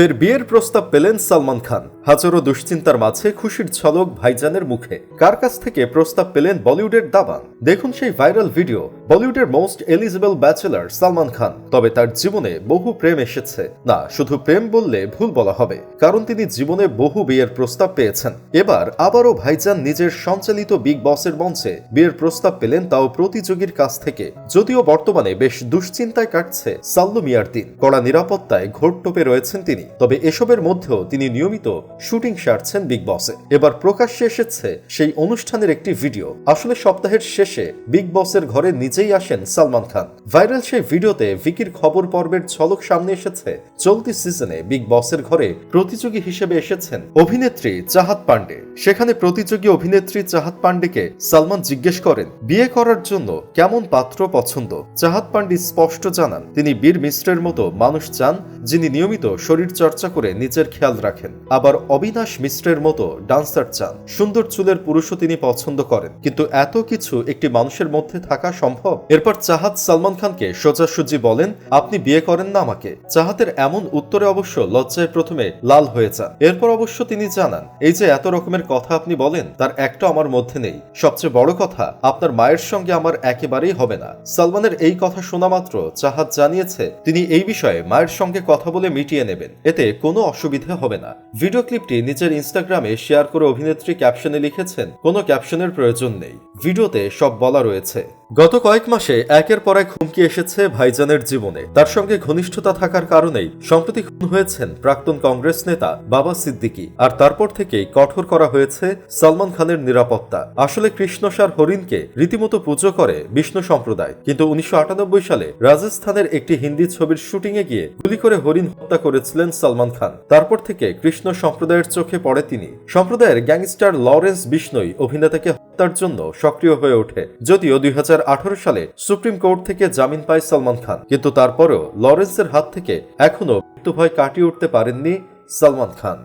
ফের বিয়ের প্রস্তাব পেলেন সালমান খান। হাজারো দুশ্চিন্তার মাঝে খুশির ঝলক ভাইজানের মুখে। কার কাছ থেকে প্রস্তাব পেলেন বলিউডের দাবান? দেখুন সেই ভাইরাল ভিডিও, বলিউডের most eligible bachelor Salman Khan. তবে তার জীবনে বহু প্রেম এসেছে। না, শুধু প্রেম বললে ভুল বলা হবে, কারণ তিনি জীবনে বহু বিয়ের প্রস্তাব পেয়েছেন। এবার আবারও ভাইজান নিজের সঞ্চালিত বিগ বসের মঞ্চে বিয়ের প্রস্তাব পেলেন তাও প্রতিযোগীর কাছ থেকে। যদিও বর্তমানে বেশ দুশ্চিন্তায় কাটছে সাল্লু মিয়ার দিন। কড়া নিরাপত্তায় ঘোরটোপে রয়েছেন তিনি। তবে এসবের মধ্যেও তিনি নিয়মিত শুটিং সারছেন বিগ বসে এবার প্রকাশ্যে এসেছে সেই অনুষ্ঠানের একটি ভিডিও। আসলে সপ্তাহের শেষে বিগ বসের ঘরে নিজেই আসেন সালমান খান। ভাইরাল সেই ভিডিওতে ভিকির খবর পর্বের ঝলক সামনে এসেছে। চলতি সিজনে বিগ বসের ঘরে প্রতিযোগী হিসেবে এসেছেন অভিনেত্রী চাহাত পান্ডে সেখানে প্রতিযোগী অভিনেত্রী চাহাত পান্ডেকে সালমান জিজ্ঞেস করেন, বিয়ে করার জন্য কেমন পাত্র পছন্দ? চাহাত পান্ডে স্পষ্ট জানান, তিনি বীর মিশ্রের মতো মানুষ চান যিনি নিয়মিত শরীর চর্চা করে নিজের খেয়াল রাখেন। আবার অবিনাশ মিশ্রের মতো ডান্সার চান। সুন্দর চুলের পুরুষও তিনি পছন্দ করেন। কিন্তু এত কিছু একটি মানুষের মধ্যে থাকা সম্ভব? এরপর চাহাত সালমান খানকে সোজাসুজি বলেন, আপনি বিয়ে করেন না আমাকে। চাহাতের এমন উত্তরে অবশ্য লজ্জায় প্রথমে লাল হয়ে যান। এরপর অবশ্য তিনি জানান, এই যে এত রকমের কথা আপনি বলেন, তার একটা আমার মধ্যে নেই। সবচেয়ে বড় কথা, আপনার মায়ের সঙ্গে আমার একেবারেই হবে না। সালমানের এই কথা শোনা মাত্র চাহাত জানিয়েছে, তিনি এই বিষয়ে মায়ের সঙ্গে কথা বলে মিটিয়ে নেবেন। এতে কোনো অসুবিধা হবে না। ভিডিও ক্লিপটি নিজের ইনস্টাগ্রামে শেয়ার করে অভিনেত্রী ক্যাপশনে লিখেছেন, কোনো ক্যাপশনের প্রয়োজন নেই। ভিডিওতে সব বলা রয়েছে। গত কয়েক মাসে একের পর এক হুমকি এসেছে ভাইজানের জীবনে। তার সঙ্গে ঘনিষ্ঠতা থাকার কারণেই সম্প্রতি খুন হয়েছেন প্রাক্তন কংগ্রেস নেতা বাবা সিদ্দিকী। আর তারপর থেকেই কঠোর করা হয়েছে সালমান খানের নিরাপত্তা। আসলে কৃষ্ণসার হরিণকে রীতিমতো পুজো করে বিষ্ণু সম্প্রদায়। কিন্তু উনিশশো আটানব্বই সালে রাজস্থানের একটি হিন্দি ছবির শুটিংয়ে গিয়ে গুলি করে হরিণ হত্যা করেছিলেন সালমান খান। তারপর থেকে কৃষ্ণ সম্প্রদায়ের চোখে পড়ে তিনি। সম্প্রদায়ের গ্যাংস্টার লরেন্স বিষ্ণই অভিনেতাকে হত্যার জন্য সক্রিয় হয়ে ওঠে, যদিও দুই হাজার আঠারো সালে সুপ্রিম কোর্ট থেকে জামিন পায় সালমান খান। কিন্তু তারপরেও লরেন্সের হাত থেকে এখনও মৃত্যু ভয় কাটিয়ে উঠতে পারেননি সালমান খান।